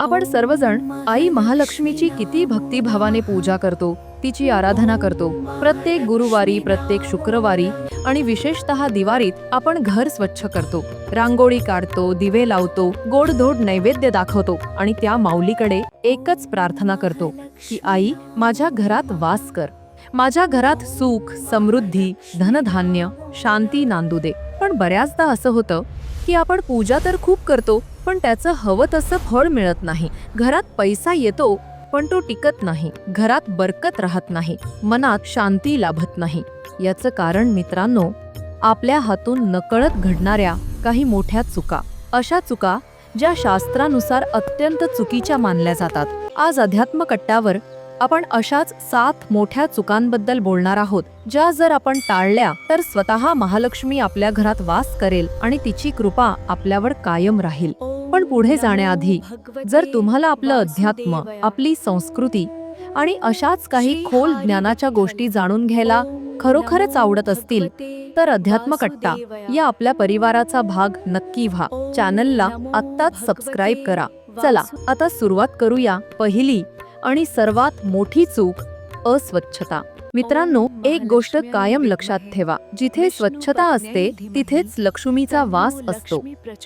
आपण सर्वजण आई महालक्ष्मीची किती भक्तिभावाने पूजा करतो तिची आराधना करतो. प्रत्येक गुरुवारी प्रत्येक शुक्रवारी आणि विशेषतः दिवाळीत आपण घर स्वच्छ करतो. रांगोळी काढतो दिवे लावतो गोडधोड नैवेद्य दाखवतो आणि त्या माऊलीकडे एकच प्रार्थना करतो की आई माझ्या घरात वास कर. माझ्या घरात सुख समृद्धी धनधान्य शांती नांदू दे. पण बऱ्याचदा असं होतं की आपण पूजा तर खूप करतो पण त्याचं हवं तसं फळ मिळत नाही. घरात पैसा येतो पण तो टिकत नाही. घरात बरकत राहत नाही. मनात शांती लाभत नाही. याचं कारण मित्रांनो आपल्या हातून नकळत घडणाऱ्या काही मोठ्या चुका. अशा चुका ज्या शास्त्रानुसार अत्यंत चुकीच्या मानल्या जातात. आज अध्यात्म कट्ट्यावर आपण अशाच सात मोठ्या चुकांबद्दल बोलणार आहोत ज्या जर आपण टाळल्या तर स्वतः महालक्ष्मी आपल्या घरात वास करेल आणि तिची कृपा आपल्यावर कायम राहील. पण पुढे जाण्याआधी जर तुम्हाला आपलं अध्यात्म आपली संस्कृती आणि अशाच काही खोल ज्ञानाच्या गोष्टी जाणून घ्यायला खरोखरच आवडत असतील तर अध्यात्म कट्टा या आपल्या परिवाराचा भाग नक्की व्हा. चॅनलला आत्ताच सबस्क्राईब करा. चला आता सुरुवात करूया पहिली आणि सर्वात मोठी चूक अस्वच्छता. मित्रांनो एक गोष्ट कायम लक्षात ठेवा जिथे स्वच्छता असते तिथेच लक्ष्मीचा वास असतो.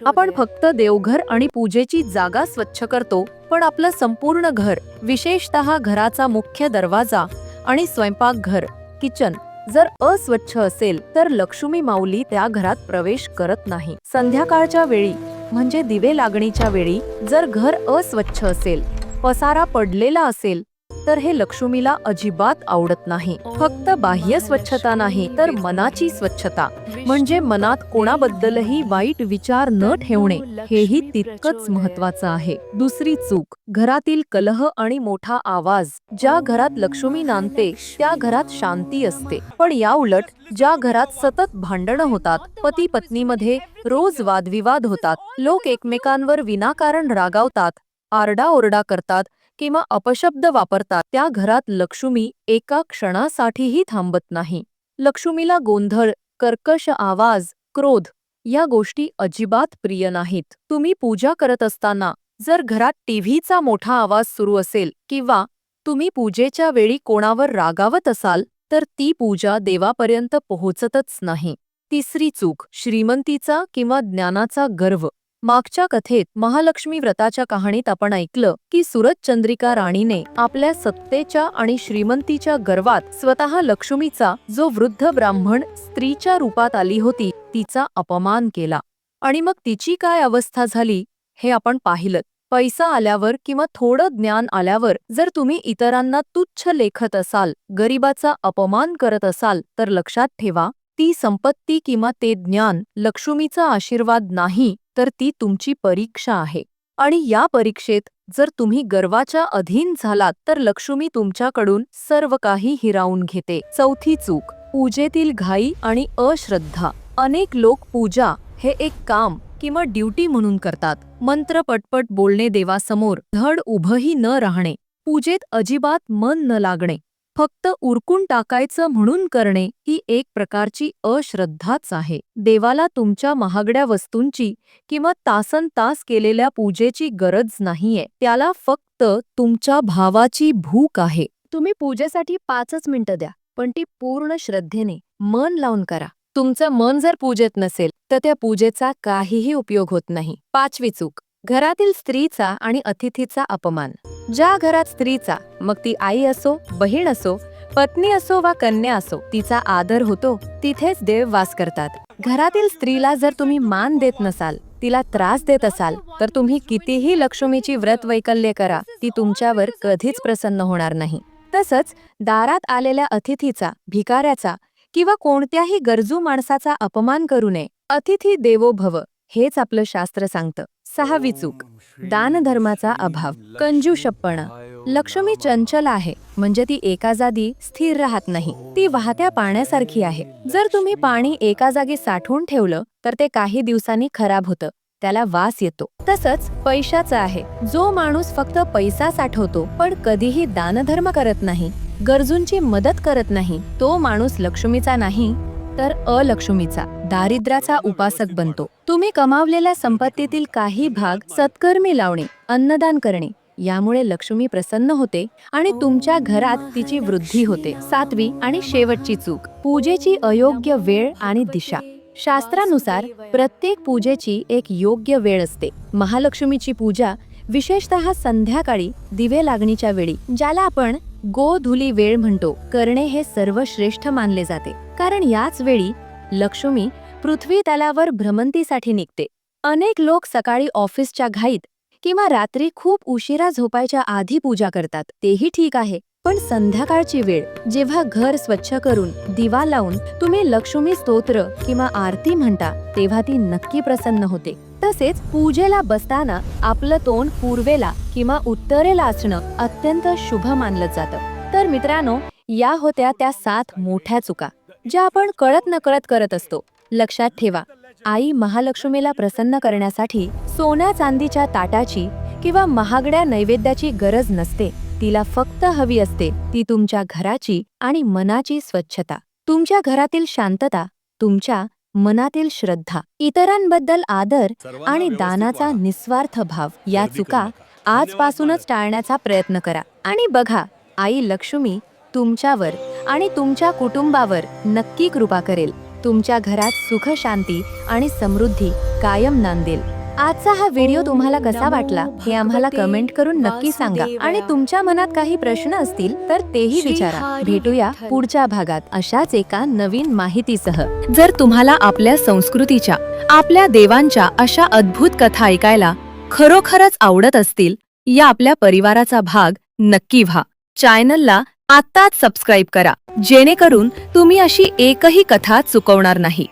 आपण फक्त देवघर आणि पूजेची जागा स्वच्छ करतो पण आपलं संपूर्ण घर विशेषतः घराचा मुख्य दरवाजा आणि स्वयंपाकघर किचन जर अस्वच्छ असेल तर लक्ष्मी माऊली त्या घरात प्रवेश करत नाही. संध्याकाळच्या वेळी म्हणजे दिवे लागणीच्या वेळी जर घर अस्वच्छ असेल पसारा पडलेला असेल तर हे लक्ष्मीला अजिबात आवडत नाही. फक्त बाह्य स्वच्छता नाही तर मनाची स्वच्छता. म्हणजे मनात कोणाबद्दलही वाईट विचार न ठेवणे हेही तितकंच महत्वाचं आहे. दुसरी चूक घरातील कलह आणि मोठा आवाज. ज्या घरात लक्ष्मी नांदते त्या घरात शांती असते. पण या उलट ज्या घरात सतत भांडणं होतात पती पत्नीमध्ये रोज वादविवाद होतात. लोक एकमेकांवर विनाकारण रागावतात आरडाओरडा करतात किंवा अपशब्द वापरतात त्या घरात लक्ष्मी एका क्षणासाठीही थांबत नाही. लक्ष्मीला गोंधळ कर्कश आवाज क्रोध या गोष्टी अजिबात प्रिय नाहीत. तुम्ही पूजा करत असताना जर घरात टीव्हीचा मोठा आवाज सुरू असेल किंवा तुम्ही पूजेच्या वेळी कोणावर रागावत असाल तर ती पूजा देवापर्यंत पोहोचतच नाही. तिसरी चूक श्रीमंतीचा किंवा ज्ञानाचा गर्व. मागच्या कथेत महालक्ष्मी व्रताच्या कहाणीत आपण ऐकलं की सुरत चंद्रिका राणीने आपल्या सत्तेच्या आणि श्रीमंतीच्या गर्वात स्वतः लक्ष्मीचा जो वृद्ध ब्राह्मण स्त्रीच्या रूपात आली होती तिचा अपमान केला. आणि मग तिची काय अवस्था झाली हे आपण पाहिलं. पैसा आल्यावर किंवा थोडं ज्ञान आल्यावर जर तुम्ही इतरांना तुच्छ लेखत असाल गरिबाचा अपमान करत असाल तर लक्षात ठेवा ती संपत्ती किंवा ते ज्ञान लक्ष्मीचा आशीर्वाद नाही तर ती तुमची परीक्षा आहे. आणि या परीक्षेत जर तुम्ही गर्वाच्या अधीन झालात तर लक्ष्मी तुमच्याकडून सर्व काही हिरावून घेते. चौथी चूक पूजेतील घाई आणि अश्रद्धा. अनेक लोक पूजा हे एक काम किंवा ड्युटी म्हणून करतात. मंत्र पटपट बोलणे देवासमोर धड उभंही न राहणे. पूजेत अजिबात मन न लागणे. फक्त उरकून टाकायचं म्हणून करणे ही एक प्रकारची अश्रद्धाच आहे. देवाला तुमच्या महागड्या वस्तूंची किंवा तासन तास केलेल्या पूजेची गरज नाहीये. त्याला फक्त तुमच्या भावाची भूक आहे. तुम्ही पूजेसाठी पाचच मिनिटं द्या पण ती पूर्ण श्रद्धेने मन लावून करा. तुमचं मन जर पूजेत नसेल तर त्या पूजेचा काहीही उपयोग होत नाही. पाचवी चूक. घरातील स्त्रीचा आणि अतिथीचा अपमान. ज्या घरात स्त्रीचा मग ती आई असो बहीण असो पत्नी असो वा कन्या असो तिचा आदर होतो तिथेच देव वास करतात. घरातील स्त्रीला जर तुम्ही मान देत नसाल तिला त्रास देत असाल तर तुम्ही कितीही लक्ष्मीची व्रत वैकल्य करा ती तुमच्यावर कधीच प्रसन्न होणार नाही. तसंच दारात आलेल्या अतिथीचा भिकाऱ्याचा किंवा कोणत्याही गरजू माणसाचा अपमान करू नये. अतिथी देवो भव हेच आपलं शास्त्र सांगतं. सहावी चूक. दानधर्माचा अभाव. कंजूषपणा लक्ष्मी चंचल आहे. म्हणजे ती एका जागी स्थिर राहत नाही. ती वाहत्या पाण्यासारखी आहे. जर तुम्ही पाणी एका जागी साठवून ठेवलं तर ते काही दिवसांनी खराब होतं. त्याला वास येतो. तसंच पैशाचा आहे. जो माणूस फक्त पैसा साठवतो पण कधीही दानधर्म करत नाही गरजूंची मदत करत नाही तो माणूस लक्ष्मीचा नाही तर अलक्ष्मीचा दारिद्र्याचा उपासक बनतो. तुम्ही कमावलेल्या संपत्तीतील काही भाग सत्कर्मी लावणे अन्नदान करणे यामुळे लक्ष्मी प्रसन्न होते आणि तुमच्या घरात तिची वृद्धी होते. सातवी आणि शेवटची चूक पूजेची अयोग्य वेळ आणि दिशा. शास्त्रानुसार प्रत्येक पूजेची एक योग्य वेळ असते. महालक्ष्मीची पूजा विशेषतः संध्याकाळी दिवे लागणीच्या वेळी ज्याला आपण गोधुली वेळ म्हणतो. करणे हे सर्वश्रेष्ठ मानले जाते. कारण याच वेळी लक्ष्मी पृथ्वी तलावर भ्रमंतीसाठी निघते. अनेक लोक सकाळी ऑफिसच्या घाईत किंवा रात्री खूप उशिरा झोपायच्या आधी पूजा करतात. तेही ठीक आहे. पण संध्याकाळची वेळ जेव्हा घर स्वच्छ करून दिवा लावून तुम्ही लक्ष्मी स्तोत्र किंवा आरती म्हणता तेव्हा ती नक्की प्रसन्न होते. तसेच पूजेला बसताना आपलं तोंड पूर्वेला किंवा उत्तरेला असणं अत्यंत शुभ मानलं जातं. तर मित्रांनो या होत्या त्या सात मोठ्या चुका. ज्या आपण कळत नकळत करत असतो. लक्षात ठेवा आई महालक्ष्मीला प्रसन्न करण्यासाठी सोन्या चांदीच्या ताटाची किंवा महागड्या नैवेद्याची गरज नसते. तिला फक्त हवी असते ती तुमच्या घराची आणि मनाची स्वच्छता. तुमच्या घरातील शांतता तुमच्या मनातील श्रद्धा इतरांबद्दल आदर आणि दानाचा निस्वार्थ भाव या चुका आजपासूनच टाळण्याचा प्रयत्न करा. आणि बघा आई लक्ष्मी तुमच्यावर आणि तुमच्या कुटुंबावर नक्की कृपा करेल. तुमच्या घरात सुख शांती आणि समृद्धी कायम नांदेल. आजचा हा व्हिडिओ तुम्हाला कसा वाटला हे आम्हाला कमेंट करून नक्की सांगा. आणि तुमच्या मनात काही प्रश्न असतील तर तेही विचारा. भेटूया पुढच्या भागात अशाच एका नवीन माहितीसह. जर तुम्हाला आपल्या संस्कृतीच्या आपल्या देवांच्या अशा अद्भुत कथा ऐकायला खरोखरच आवडत असतील या आपल्या परिवाराचा भाग नक्की व्हा. चॅनलला आत्ताच सबस्क्राईब करा जेणेकरून तुम्ही अशी एकही कथा चुकवणार नाही.